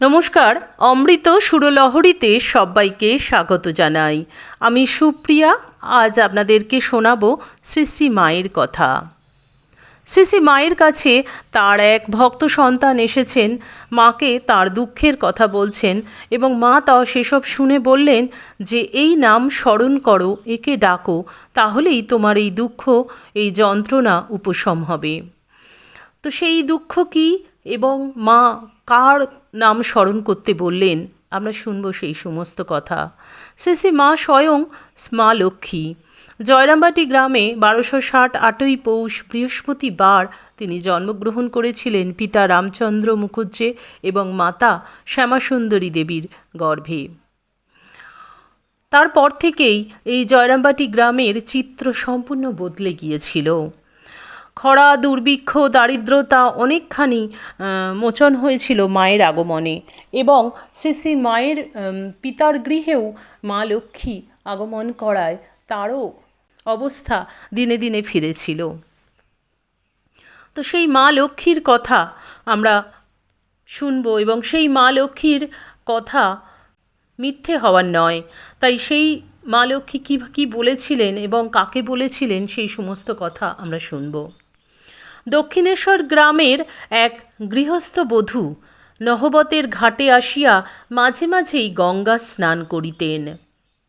নমস্কার, অমৃত সুরলহরীতে সবাইকে স্বাগত জানাই। আমি সুপ্রিয়া, আজ আপনাদেরকে শোনাব শ্রী শ্রী মায়ের কথা। শ্রী মায়ের কাছে তার এক ভক্ত সন্তান এসেছেন। মাকে তার দুঃখের কথা বলছেন এবং মা তা সেসব শুনে বললেন যে, এই নাম স্মরণ করো, একে ডাকো, তাহলেই তোমার এই দুঃখ, এই যন্ত্রণা উপশম হবে। তো সেই দুঃখ কি এবং মা কার নাম স্মরণ করতে বললেন? আমরা শুনব সেই সমস্ত কথা। শেষে মা স্বয়ং মা লক্ষ্মী। জয়রামবাটি গ্রামে বারোশো ষাট আটই পৌষ বৃহস্পতিবার তিনি জন্মগ্রহণ করেছিলেন পিতা রামচন্দ্র মুখুজ্জে এবং মাতা শ্যামাসুন্দরী দেবীর গর্ভে। তারপর থেকেই এই জয়রামবাটি গ্রামের চিত্র সম্পূর্ণ বদলে গিয়েছিল। খরা, দুর্ভিক্ষ, দারিদ্রতা অনেকখানি মোচন হয়েছিল মায়ের আগমনে এবং শ্রী শ্রী মায়ের পিতার গৃহেও মা লক্ষ্মী আগমন করায় তারও অবস্থা দিনে দিনে ফিরেছিল। তো সেই মা লক্ষ্মীর কথা আমরা শুনব এবং সেই মা লক্ষ্মীর কথা মিথ্যে হওয়ার নয়। তাই সেই মা লক্ষ্মী কী কী বলেছিলেন এবং কাকে বলেছিলেন সেই সমস্ত কথা আমরা শুনব। দক্ষিণেশ্বর গ্রামের এক গৃহস্থ বধূ নহবতের ঘাটে আসিয়া মাঝে মাঝেই গঙ্গা স্নান করিতেন।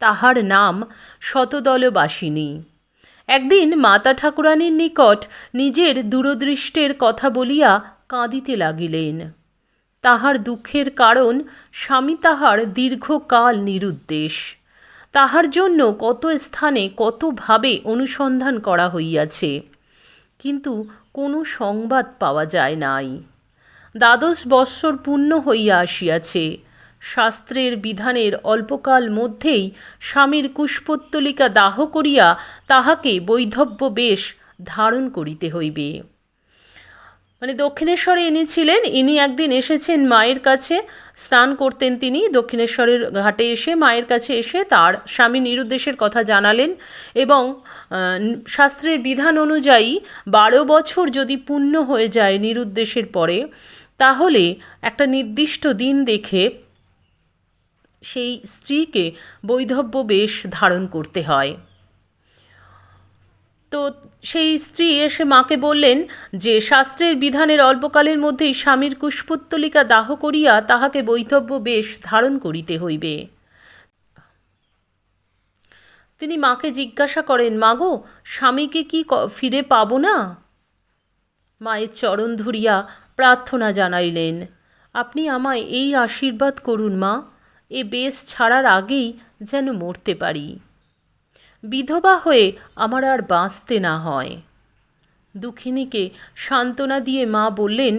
তাহার নাম শতদলবাসিনী। একদিন মাতা ঠাকুরানীর নিকট নিজের দূরদৃষ্টের কথা বলিয়া কাঁদিতে লাগিলেন। তাহার দুঃখের কারণ স্বামী তাহার দীর্ঘকাল নিরুদ্দেশ। তাহার জন্য কত স্থানে কতভাবে অনুসন্ধান করা হইয়াছে। কিন্তু কোনো সংবাদ পাওয়া যায় নাই। দ্বাদশ বৎসর পূর্ণ হইয়া আসিয়াছে। শাস্ত্রের বিধানের অল্পকাল মধ্যেই স্বামীর কুষ্পত্তলিকা দাহ করিয়া তাহাকে বৈধব্য বেশ ধারণ করিতে হইবে। মানে দক্ষিণেশ্বরে ইনি ছিলেন, ইনি একদিন এসেছেন মায়ের কাছে, স্নান করতেন তিনি, দক্ষিণেশ্বরের ঘাটে এসে মায়ের কাছে এসে তার স্বামী নিরুদ্দেশের কথা জানালেন এবং শাস্ত্রের বিধান অনুযায়ী বারো বছর যদি পূর্ণ হয়ে যায় নিরুদ্দেশের পরে, তাহলে একটা নির্দিষ্ট দিন দেখে সেই স্ত্রীকে বৈধব্য বেশ ধারণ করতে হয়। তো সেই স্ত্রী এসে মাকে বললেন যে, শাস্ত্রের বিধানের অল্পকালের মধ্যেই স্বামীর কুষ্পত্তলিকা দাহ করিয়া তাহাকে বৈধব্য বেশ ধারণ করিতে হইবে। তিনি মাকে জিজ্ঞাসা করেন মাগো স্বামীকে কি, ফিরে পাব না? মায়ের চরণ ধরিয়া প্রার্থনা জানাইলেন, আপনি আমায় এই আশীর্বাদ করুন মা। এ বেশ ছাড়ার আগেই যেন মরতে পারি। বিধবা হয়ে আমার আর বাঁচতে না হয়। দুঃখিনীকে সান্ত্বনা দিয়ে মা বললেন,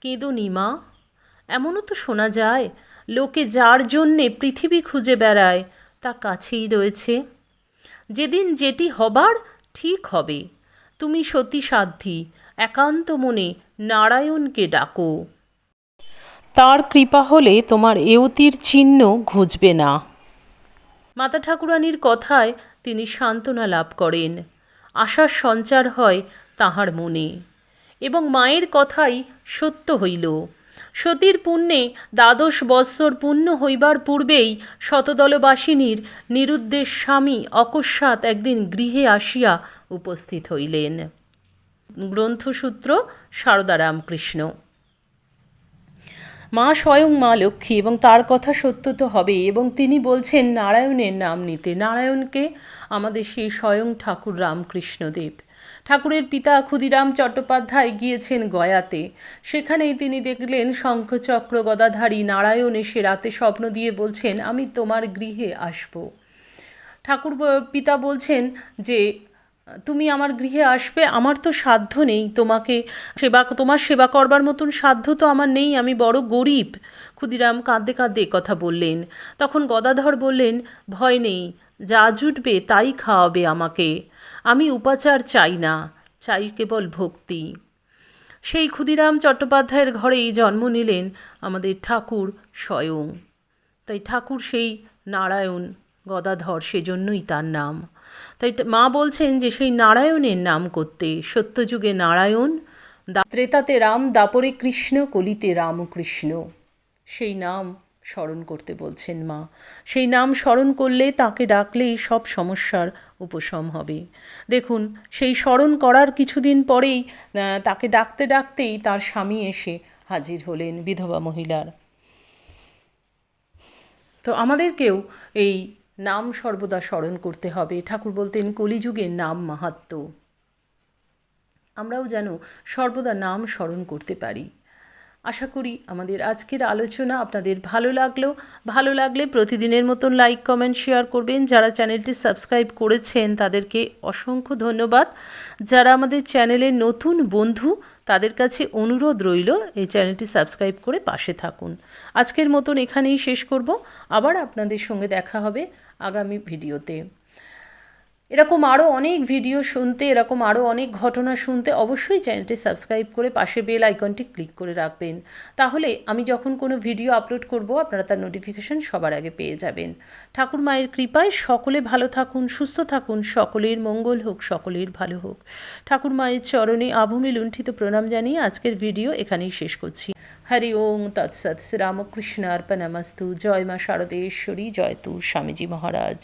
কেঁদনি মা, এমনও তো শোনা যায়, লোকে যার জন্যে পৃথিবী খুঁজে বেড়ায়, তা কাছেই রয়েছে। যেদিন যেটি হবার, ঠিক হবে। তুমি সতী সাধ্যি একান্ত মনে নারায়ণকে ডাকো। তার কৃপা হলে তোমার এওতির চিহ্ন ঘুচবে না। মাতা ঠাকুরানীর কথায় তিনি সান্ত্বনা লাভ করেন। আশার সঞ্চার হয় তাহার মনে এবং মায়ের কথাই সত্য হইল। সতীর পুণ্যে দ্বাদশ বৎসর পূর্ণ হইবার পূর্বেই শতদলবাসিনীর নিরুদ্দেশ স্বামী অকস্মাৎ একদিন গৃহে আসিয়া উপস্থিত হইলেন। গ্রন্থসূত্র সারদা রামকৃষ্ণ মা স্বয়ং মা লক্ষ্মী এবং তার কথা সত্য তো হবে এবং তিনি বলছেন, নারায়ণের নাম নিতে। নারায়ণকে আমাদের সেই স্বয়ং ঠাকুর রামকৃষ্ণদেব। ঠাকুরের পিতা ক্ষুদিরাম চট্টোপাধ্যায় গিয়েছেন গয়াতে। সেখানেই তিনি দেখলেন শঙ্খচক্র গদাধারী নারায়ণ এসে রাতে স্বপ্ন দিয়ে বলছেন, আমি তোমার গৃহে আসব। ঠাকুর পিতা বলছেন যে তুমি আমার গৃহে আসবে, আমার তো সাধ্য নেই তোমাকে সেবা তোমার সেবা করবার মতন সাধ্য তো আমার নেই, আমি বড় গরিব। ক্ষুদিরাম কাঁদতে কাঁদতে কথা বললেন। তখন গদাধর বললেন, ভয় নেই, যা জুটবে তাই খাওয়াবে আমাকে। আমি উপাচার চাই না, চাই কেবল ভক্তি। সেই ক্ষুদিরাম চট্টোপাধ্যায়ের ঘরেই জন্ম নিলেন আমাদের ঠাকুর স্বয়ং। তাই ঠাকুর সেই নারায়ণ গদাধর, সেজন্যই তার নাম। তাই মা বলছেন যে সেই নারায়ণের নাম করতে, সত্যযুগে নারায়ণ ত্রেতাতে রাম, দাপরে কৃষ্ণ, কলিতে রামকৃষ্ণ। সেই নাম স্মরণ করতে বলছেন মা। সেই নাম স্মরণ করলে তাকে ডাকলেই সব সমস্যার উপশম হবে। দেখুন, সেই স্মরণ করার কিছুদিন পরেই তাকে ডাকতে ডাকতেই তার স্বামী এসে হাজির হলেন বিধবা মহিলার। তো আমাদেরকেও এই নাম সর্বদা স্মরণ করতে হবে। ঠাকুর বলতেন, কলিযুগে নাম মাহাত্ম আমরাও যেন সর্বদা নাম স্মরণ করতে পারি। আশা করি আমাদের আজকের আলোচনা আপনাদের ভালো লাগল। ভালো লাগলে প্রতিদিনের মতন লাইক কমেন্ট শেয়ার করবেন। যারা চ্যানেলটি সাবস্ক্রাইব করেছেন, তাদেরকে অসংখ্য ধন্যবাদ। যারা আমাদের চ্যানেলের নতুন বন্ধু, তাদের কাছে অনুরোধ রইল এই চ্যানেলটি সাবস্ক্রাইব করে পাশে থাকুন। আজকের মতন এখানেই শেষ করব। আবার আপনাদের সঙ্গে দেখা হবে আগামী ভিডিওতে এরকম আরও অনেক ভিডিও শুনতে, এরকম আরও অনেক ঘটনা শুনতে অবশ্যই চ্যানেলটি সাবস্ক্রাইব করে পাশে বেল আইকনটি ক্লিক করে রাখবেন। তাহলে আমি যখন কোনো ভিডিও আপলোড করব, আপনারা তার নোটিফিকেশন সবার আগে পেয়ে যাবেন। ঠাকুর মায়ের কৃপায় সকলে ভালো থাকুন, সুস্থ থাকুন, সকলের মঙ্গল হোক, সকলের ভালো হোক। ঠাকুর মায়ের চরণে আভূমি লুণ্ঠিত প্রণাম জানিয়ে আজকের ভিডিও এখানেই শেষ করছি। হরি ওং তৎসৎ শ্রীরামকৃষ্ণ অর্পণমস্তু জয় মা শারদেশ্বরী জয় তু স্বামীজি মহারাজ।